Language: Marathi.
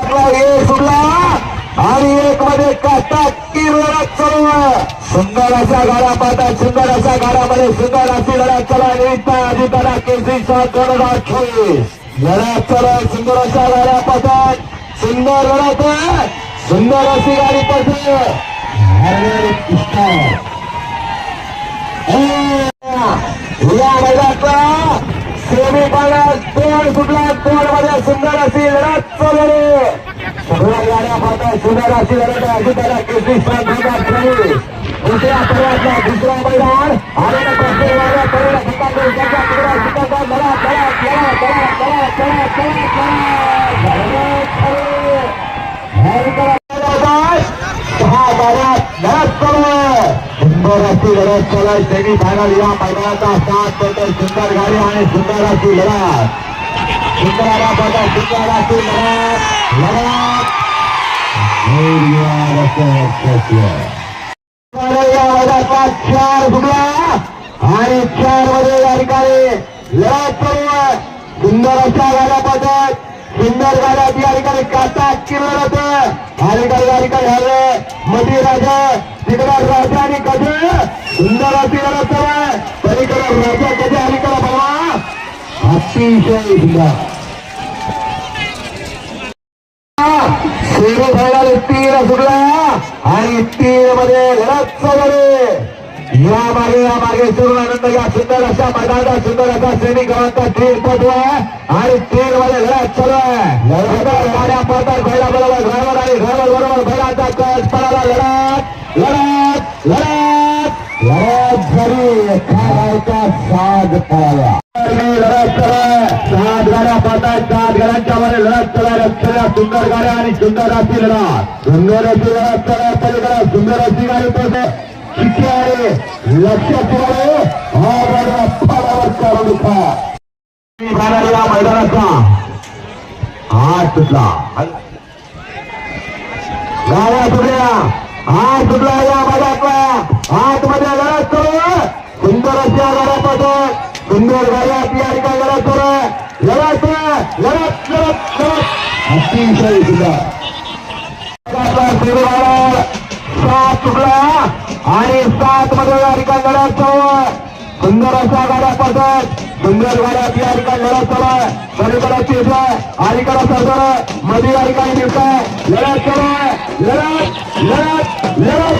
आपला एक सुटला आणि एक मध्ये काटा लढत चालू आहे. सुंदर अशा गाड्या पाहतात सुंदर अशा गाड्यामध्ये सुंदर अशी लढत चालू. आहे निमित्त अजिताला केसरी दोन हजार चोवीस लढत चालू सुंदर अशा गाड्या पाहतात सुंदर लढत. सुंदर अशी गाडी पडते. या मैदानातला सेमी फायनल दोन सुटला दोन मध्ये सुंदर अशी लढत चालू आहे. सगळ्या गाड्या पाहतात सुंदर केसरी दुसऱ्या दुसरा मैदान करेल त्याच्या लढत. लढत चालू सेमी फायनल या मैदानाचा सात पटल सुंदर गाडी आणि सुंदर अशी लढत. सुंदराला सुंदर अशी लढत. लढत. चार फुगला आणि चारमध्ये या ठिकाणी लढत करून सुंदर. अशा गाड्या पटत सुंदर गाड्या या ठिकाणी काटा किरण होत अलीकडे या ठिकाणी हवे मधी राजा तिकडे राजा आणि कधी सुंदर अशी लढत चालू आहे पलीकडे राजा कधी अलीकडे बघा अतिशय सुंदर सेमी तीन सुटला आणि तीन मध्ये लढत चालू या मागे या मागे सुरू आनंद घ्या. सुंदर अशा मैदानाचा सुंदर असा सेमी क्रमांक तीन पटू आहे आणि तीन मध्ये लढत चालू आहे लढत गाड्या पडतात बैला बरोबर ड्रायव्हर आणि ड्रायव्हर बरोबर बैलाचा कच पडाला लढत लढत लढत लढत झाली. खायचा साज पळाला महाराष्ट्रामध्ये लढत चढायला असलेल्या सुंदर गाड्या आणि सुंदर अशी लढा. सुंदर अशी लढत चढा पलीकडे सुंदर अशी गाडी पोहोचत किती आहे? लक्षात मैदानाचा हा सुटला गाड्या सुटल्या हा सुटला या मैदानातला आतमध्ये लढत करू सुंदर अशा लढा पाठवत सुंदर गाड्या आपल्या ठिकाणी लढत करू लढत लढत. विषय सात तुटला आणि सात मतदारिका लढत सुंदर असा गाड्या पडतात. सुंदर गाड्या आपल्या ठिकाणी लढत चालू आहे पलीकडे चिरलाय अलीकडे सरदारमध्ये या ठिकाणी लढत चालू लढत लढत लढत.